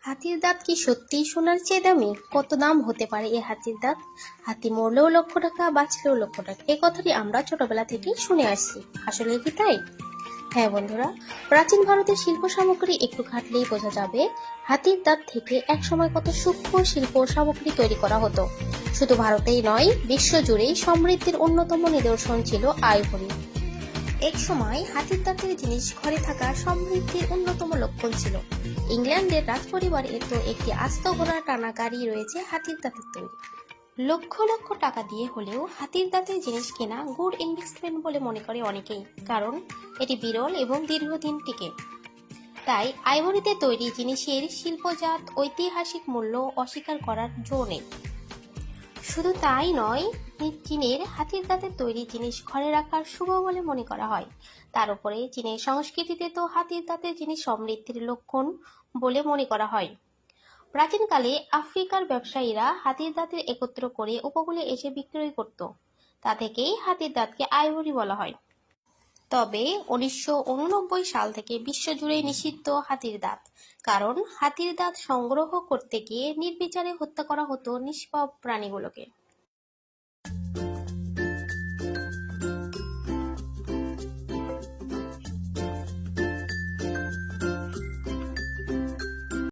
হাতির দাঁত কি সত্যিই সোনার চেয়ে দামি? কত দাম হতে পারে এই হাতির দাঁত? হাতি মরলেও লক্ষ টাকা, বাঁচলেও লক্ষ টাকা। এই কথাটি আমরা ছোটবেলা থেকেই শুনে আসছি। আসলে কি তাই? হ্যাঁ বন্ধুরা, প্রাচীন ভারতের শিল্প সামগ্রী একটু ঘাটলেই বোঝা যাবে, হাতির দাঁত থেকে একসময় কত সূক্ষ্ম শিল্প সামগ্রী তৈরি করা হতো। শুধু ভারতেই নয়, বিশ্বজুড়েই সমৃদ্ধির অন্যতম নিদর্শন ছিল আইভরি। এক সময় হাতির দাঁতের জিনিস ঘরে থাকা সমৃদ্ধির অন্যতম লক্ষণ ছিল। ইংল্যান্ডের রাজপরিবারে তো একটি আস্ত ঘোড়া টানা গাড়ি রয়েছে হাতির দাঁতের তৈরি। লক্ষ লক্ষ টাকা দিয়ে হলেও হাতির দাঁতের জিনিস কেনা গুড ইনভেস্টমেন্ট বলে মনে করে অনেকেই, কারণ এটি বিরল এবং দীর্ঘদিন টিকে। তাই আইভরিতে তৈরি জিনিসের শিল্পজাত ঐতিহাসিক মূল্য অস্বীকার করার জো নেই। শুধু তাই নয় চীনের হাতির দাঁতের তৈরি জিনিস ঘরে রাখার শুভ বলে মনে করা হয়। তার উপরে চীনের সংস্কৃতিতে তো হাতির দাঁতের জিনিস সমৃদ্ধির লক্ষণ বলে মনে করা হয়। প্রাচীনকালে আফ্রিকার ব্যবসায়ীরা হাতির দাঁতের একত্র করে উপকূলে এসে বিক্রয় করত। তা থেকেই হাতির দাঁতকে আইভরি বলা হয়। তবে উনিশশো উননব্বই সাল থেকে বিশ্বজুড়ে নিষিদ্ধ হাতির দাঁত। কারণ হাতির দাঁত সংগ্রহ করতে গিয়ে নির্বিচারে হত্যা করা হতো নিষ্পাপ প্রাণীগুলোকে।